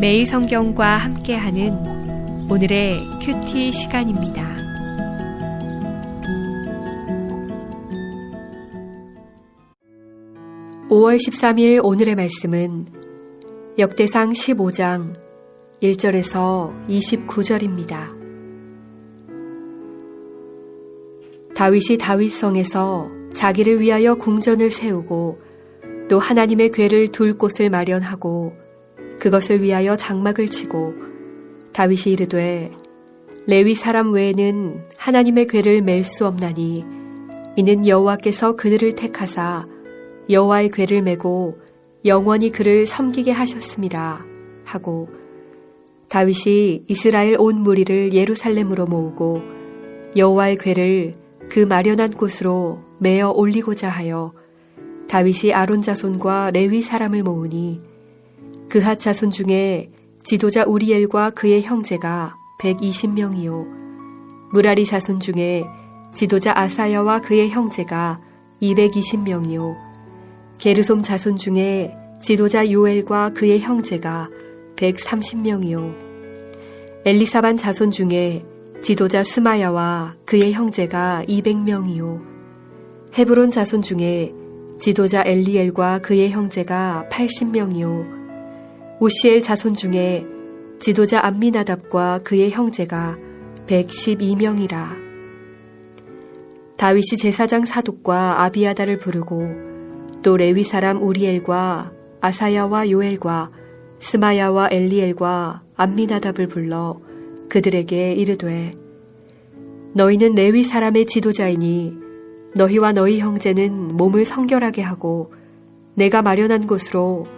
매일 성경과 함께하는 오늘의 큐티 시간입니다. (5월 13일) 오늘의 말씀은 역대상 (15장) (1절에서) (29절입니다) 다윗이 다윗성에서 자기를 위하여 궁전을 세우고 또 하나님의 궤를 둘 곳을 마련하고 그것을 위하여 장막을 치고 다윗이 이르되 레위 사람 외에는 하나님의 궤를 맬 수 없나니 이는 여호와께서 그들을 택하사 여호와의 궤를 메고 영원히 그를 섬기게 하셨습니다. 하고 다윗이 이스라엘 온 무리를 예루살렘으로 모으고 여호와의 궤를 그 마련한 곳으로 메어 올리고자 하여 다윗이 아론 자손과 레위 사람을 모으니 그핫 자손 중에 지도자 우리엘과 그의 형제가 120명이요. 무라리 자손 중에 지도자 아사야와 그의 형제가 220명이요. 게르솜 자손 중에 지도자 요엘과 그의 형제가 130명이요. 엘리사반 자손 중에 지도자 스마야와 그의 형제가 200명이요. 헤브론 자손 중에 지도자 엘리엘과 그의 형제가 80명이요 오시엘 자손 중에 지도자 암미나답과 그의 형제가 112명이라. 다윗이 제사장 사독과 아비아다를 부르고 또 레위 사람 우리엘과 아사야와 요엘과 스마야와 엘리엘과 암미나답을 불러 그들에게 이르되 너희는 레위 사람의 지도자이니 너희와 너희 형제는 몸을 성결하게 하고 내가 마련한 곳으로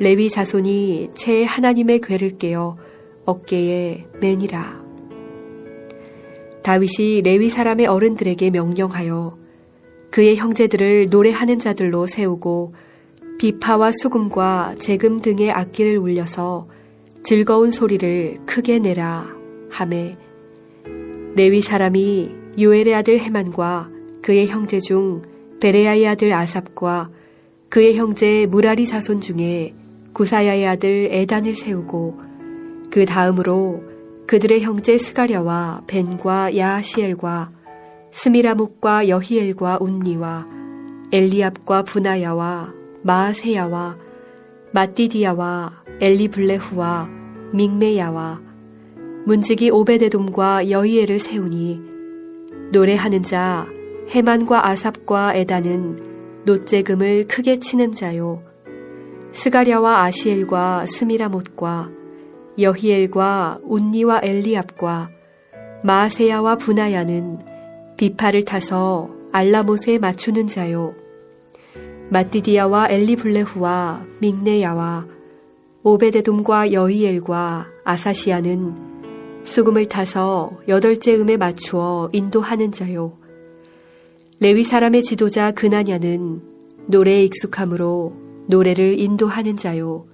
레위 자손이 채 하나님의 궤를 깨어 어깨에 매니라. 다윗이 레위 사람의 어른들에게 명령하여 그의 형제들을 노래하는 자들로 세우고 비파와 수금과 재금 등의 악기를 울려서 즐거운 소리를 크게 내라 하매 레위 사람이 요엘의 아들 헤만과 그의 형제 중 베레야의 아들 아삽과 그의 형제 무라리 자손 중에 구사야의 아들 에단을 세우고 그 다음으로 그들의 형제 스가랴와 벤과 야시엘과 스미라목과 여히엘과 운니와 엘리압과 부나야와 마아세야와 마띠디야와 엘리블레후와 믹메야와 문지기 오베데돔과 여이엘을 세우니 노래하는 자 해만과 아삽과 에단은 노재금을 크게 치는 자요 스가랴와 아시엘과 스미라못과 여히엘과 운니와 엘리압과 마세야와 부나야는 비파를 타서 알라못에 맞추는 자요. 마띠디야와 엘리블레후와 믹네야와 오베데돔과 여히엘과 아사시아는 수금을 타서 여덟째 음에 맞추어 인도하는 자요. 레위 사람의 지도자 그나냐는 노래에 익숙함으로 노래를 인도하는 자요.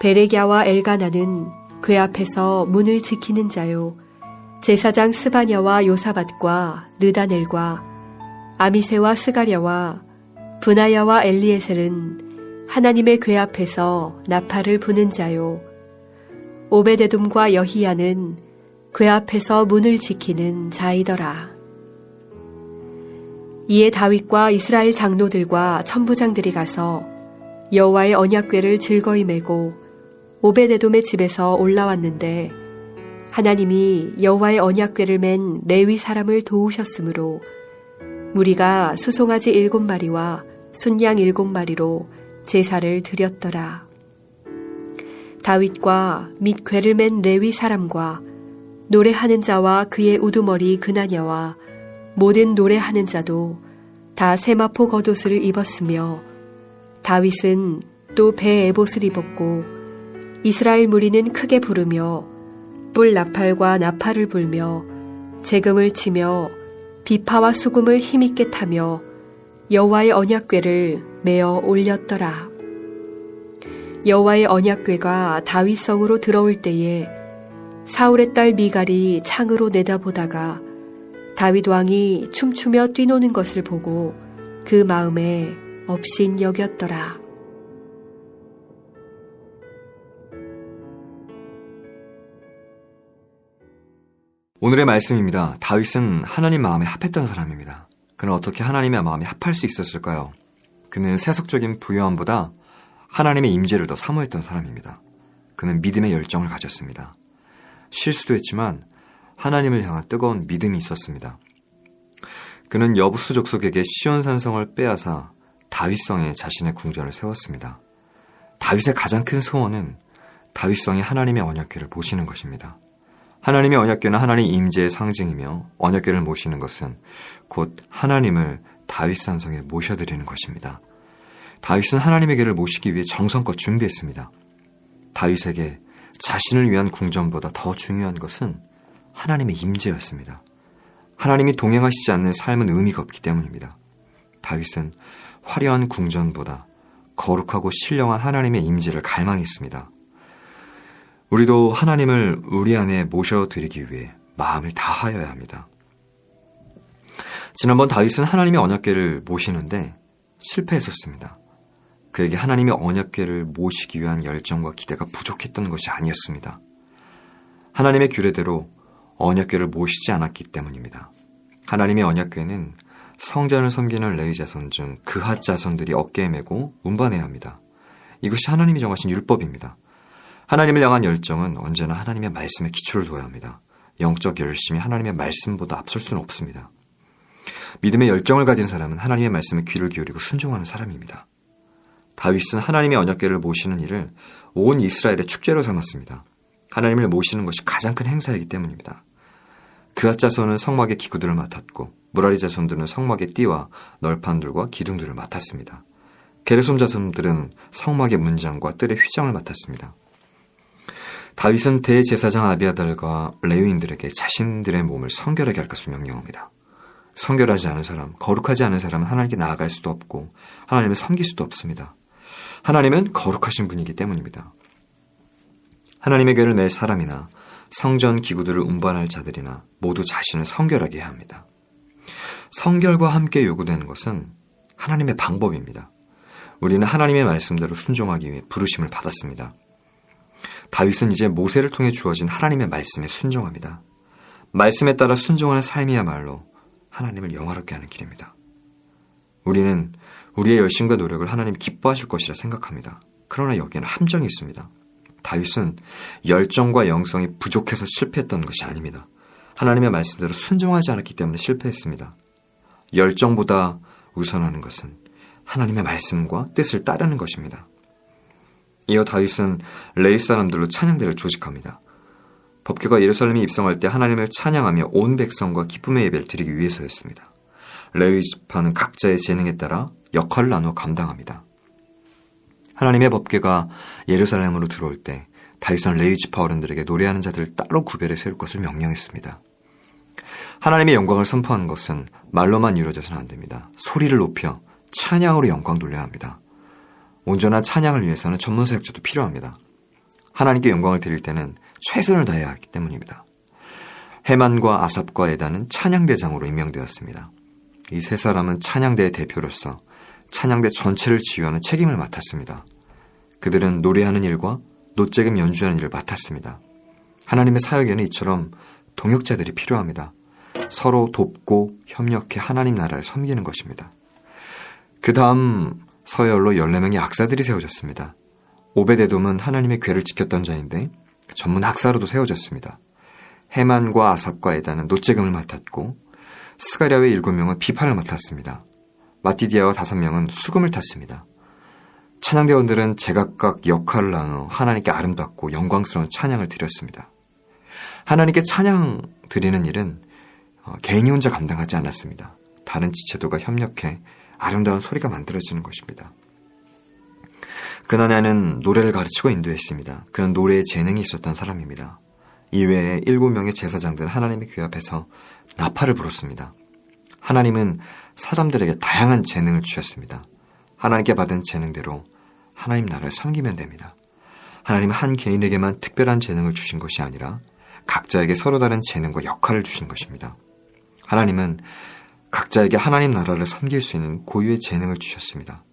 베레갸와 엘가나는 궤 앞에서 문을 지키는 자요. 제사장 스바냐와 요사밭과 느다넬과 아미세와 스가랴와 분하야와 엘리에셀은 하나님의 궤 앞에서 나팔을 부는 자요. 오베데돔과 여히야는 궤 앞에서 문을 지키는 자이더라. 이에 다윗과 이스라엘 장로들과 천부장들이 가서 여호와의 언약궤를 즐거이 메고 오베데돔의 집에서 올라왔는데 하나님이 여호와의 언약궤를 맨 레위 사람을 도우셨으므로 무리가 수송아지 일곱 마리와 순양 일곱 마리로 제사를 드렸더라. 다윗과 및 궤를 맨 레위 사람과 노래하는 자와 그의 우두머리 그나냐와 모든 노래하는 자도 다 세마포 겉옷을 입었으며 다윗은 또 배에 에봇을 입었고 이스라엘 무리는 크게 부르며 뿔 나팔과 나팔을 불며 재금을 치며 비파와 수금을 힘있게 타며 여호와의 언약궤를 메어 올렸더라. 여호와의 언약궤가 다윗성으로 들어올 때에 사울의 딸 미갈이 창으로 내다보다가 다윗 왕이 춤추며 뛰노는 것을 보고 그 마음에 업신 여겼더라. 오늘의 말씀입니다. 다윗은 하나님 마음에 합했던 사람입니다. 그는 어떻게 하나님의 마음에 합할 수 있었을까요? 그는 세속적인 부여함보다 하나님의 임재를 더 사모했던 사람입니다. 그는 믿음의 열정을 가졌습니다. 실수도 했지만 하나님을 향한 뜨거운 믿음이 있었습니다. 그는 여부수 족 속에게 시온산성을 빼앗아 다윗성에 자신의 궁전을 세웠습니다. 다윗의 가장 큰 소원은 다윗성이 하나님의 언약궤를 보시는 것입니다. 하나님의 언약궤는 하나님 임재의 상징이며 언약궤를 모시는 것은 곧 하나님을 다윗 산성에 모셔드리는 것입니다. 다윗은 하나님의 궤를 모시기 위해 정성껏 준비했습니다. 다윗에게 자신을 위한 궁전보다 더 중요한 것은 하나님의 임재였습니다. 하나님이 동행하시지 않는 삶은 의미가 없기 때문입니다. 다윗은 화려한 궁전보다 거룩하고 신령한 하나님의 임재를 갈망했습니다. 우리도 하나님을 우리 안에 모셔드리기 위해 마음을 다하여야 합니다. 지난번 다윗은 하나님의 언약궤를 모시는데 실패했었습니다. 그에게 하나님의 언약궤를 모시기 위한 열정과 기대가 부족했던 것이 아니었습니다. 하나님의 규례대로 언약궤를 모시지 않았기 때문입니다. 하나님의 언약궤는 성전을 섬기는 레위 자손 중 그핫 자손들이 어깨에 메고 운반해야 합니다. 이것이 하나님이 정하신 율법입니다. 하나님을 향한 열정은 언제나 하나님의 말씀에 기초를 둬야 합니다. 영적 열심이 하나님의 말씀보다 앞설 수는 없습니다. 믿음의 열정을 가진 사람은 하나님의 말씀에 귀를 기울이고 순종하는 사람입니다. 다윗은 하나님의 언약궤를 모시는 일을 온 이스라엘의 축제로 삼았습니다. 하나님을 모시는 것이 가장 큰 행사이기 때문입니다. 그앗 자손은 성막의 기구들을 맡았고 무라리 자손들은 성막의 띠와 널판들과 기둥들을 맡았습니다. 게르솜 자손들은 성막의 문장과 뜰의 휘장을 맡았습니다. 다윗은 대제사장 아비아달과 레위인들에게 자신들의 몸을 성결하게 할 것을 명령합니다. 성결하지 않은 사람, 거룩하지 않은 사람은 하나님께 나아갈 수도 없고 하나님을 섬길 수도 없습니다. 하나님은 거룩하신 분이기 때문입니다. 하나님의 교를 낼 사람이나 성전 기구들을 운반할 자들이나 모두 자신을 성결하게 해야 합니다. 성결과 함께 요구되는 것은 하나님의 방법입니다. 우리는 하나님의 말씀대로 순종하기 위해 부르심을 받았습니다. 다윗은 이제 모세를 통해 주어진 하나님의 말씀에 순종합니다. 말씀에 따라 순종하는 삶이야말로 하나님을 영화롭게 하는 길입니다. 우리는 우리의 열심과 노력을 하나님 기뻐하실 것이라 생각합니다. 그러나 여기에는 함정이 있습니다. 다윗은 열정과 영성이 부족해서 실패했던 것이 아닙니다. 하나님의 말씀대로 순종하지 않았기 때문에 실패했습니다. 열정보다 우선하는 것은 하나님의 말씀과 뜻을 따르는 것입니다. 이어 다윗은 레이 사람들로 찬양대를 조직합니다. 법궤가 예루살렘에 입성할 때 하나님을 찬양하며 온 백성과 기쁨의 예배를 드리기 위해서였습니다. 레위 지파는 각자의 재능에 따라 역할을 나누어 감당합니다. 하나님의 법궤가 예루살렘으로 들어올 때 다윗은 레위 지파 어른들에게 노래하는 자들을 따로 구별해 세울 것을 명령했습니다. 하나님의 영광을 선포하는 것은 말로만 이루어져서는 안 됩니다. 소리를 높여 찬양으로 영광 돌려야 합니다. 온전한 찬양을 위해서는 전문 사역자도 필요합니다. 하나님께 영광을 드릴 때는 최선을 다해야 하기 때문입니다. 해만과 아삽과 에다는 찬양대장으로 임명되었습니다. 이 세 사람은 찬양대의 대표로서 찬양대 전체를 지휘하는 책임을 맡았습니다. 그들은 노래하는 일과 노재금 연주하는 일을 맡았습니다. 하나님의 사역에는 이처럼 동역자들이 필요합니다. 서로 돕고 협력해 하나님 나라를 섬기는 것입니다. 그 다음 서열로 14명의 악사들이 세워졌습니다. 오베데돔은 하나님의 괴를 지켰던 자인데 전문 학사로도 세워졌습니다. 해만과 아삽과 에다는 노재금을 맡았고 스가랴의 7명은 비판을 맡았습니다. 마티디아와 5명은 수금을 탔습니다. 찬양대원들은 제각각 역할을 나누어 하나님께 아름답고 영광스러운 찬양을 드렸습니다. 하나님께 찬양 드리는 일은 어, 개인이 혼자 감당하지 않았습니다. 다른 지체도가 협력해 아름다운 소리가 만들어지는 것입니다. 그나냐는 노래를 가르치고 인도했습니다. 그는 노래에 재능이 있었던 사람입니다. 이외에 일곱 명의 제사장들은 하나님의 귀 앞에서 나팔을 불었습니다. 하나님은 사람들에게 다양한 재능을 주셨습니다. 하나님께 받은 재능대로 하나님 나라를 섬기면 됩니다. 하나님은 한 개인에게만 특별한 재능을 주신 것이 아니라 각자에게 서로 다른 재능과 역할을 주신 것입니다. 하나님은 각자에게 하나님 나라를 섬길 수 있는 고유의 재능을 주셨습니다.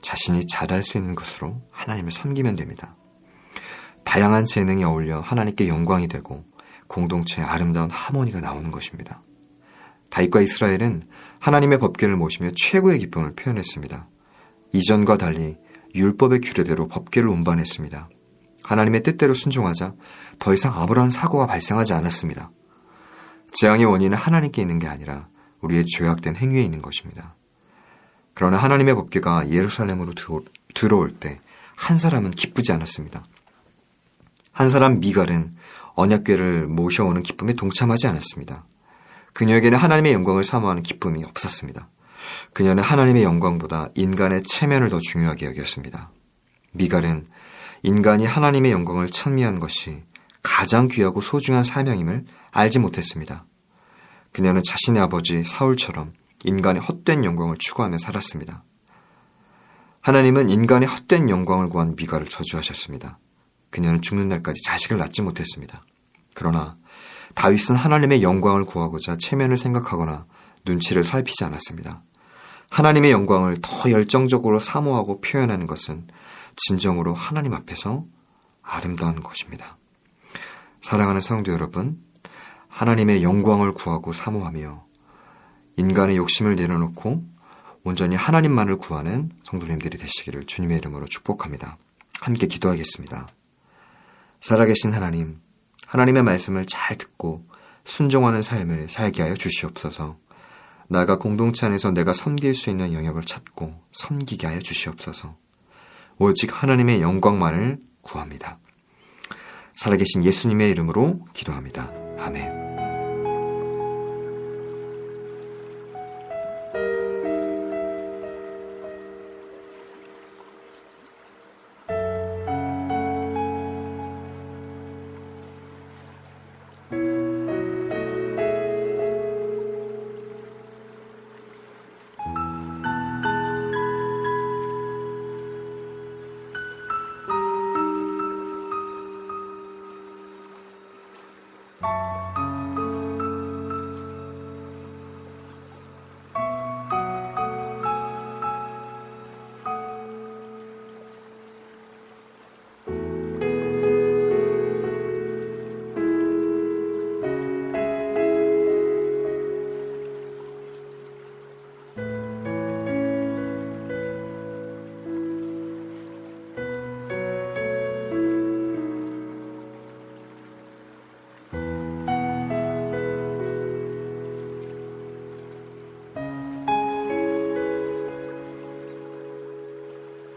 자신이 잘할 수 있는 것으로 하나님을 섬기면 됩니다. 다양한 재능이 어울려 하나님께 영광이 되고 공동체의 아름다운 하모니가 나오는 것입니다. 다윗과 이스라엘은 하나님의 법계를 모시며 최고의 기쁨을 표현했습니다. 이전과 달리 율법의 규례대로 법계를 운반했습니다. 하나님의 뜻대로 순종하자 더 이상 아무런 사고가 발생하지 않았습니다. 재앙의 원인은 하나님께 있는 게 아니라 우리의 죄악된 행위에 있는 것입니다. 그러나 하나님의 법계가 예루살렘으로 들어올 때 한 사람은 기쁘지 않았습니다. 한 사람 미갈은 언약궤를 모셔오는 기쁨에 동참하지 않았습니다. 그녀에게는 하나님의 영광을 사모하는 기쁨이 없었습니다. 그녀는 하나님의 영광보다 인간의 체면을 더 중요하게 여겼습니다. 미갈은 인간이 하나님의 영광을 찬미한 것이 가장 귀하고 소중한 사명임을 알지 못했습니다. 그녀는 자신의 아버지 사울처럼 인간의 헛된 영광을 추구하며 살았습니다. 하나님은 인간의 헛된 영광을 구한 미가를 저주하셨습니다. 그녀는 죽는 날까지 자식을 낳지 못했습니다. 그러나 다윗은 하나님의 영광을 구하고자 체면을 생각하거나 눈치를 살피지 않았습니다. 하나님의 영광을 더 열정적으로 사모하고 표현하는 것은 진정으로 하나님 앞에서 아름다운 것입니다. 사랑하는 성도 여러분, 하나님의 영광을 구하고 사모하며 인간의 욕심을 내려놓고 온전히 하나님만을 구하는 성도님들이 되시기를 주님의 이름으로 축복합니다. 함께 기도하겠습니다. 살아계신 하나님, 하나님의 말씀을 잘 듣고 순종하는 삶을 살게 하여 주시옵소서. 나가 공동체 안에서 내가 섬길 수 있는 영역을 찾고 섬기게 하여 주시옵소서. 오직 하나님의 영광만을 구합니다. 살아계신 예수님의 이름으로 기도합니다. 아멘.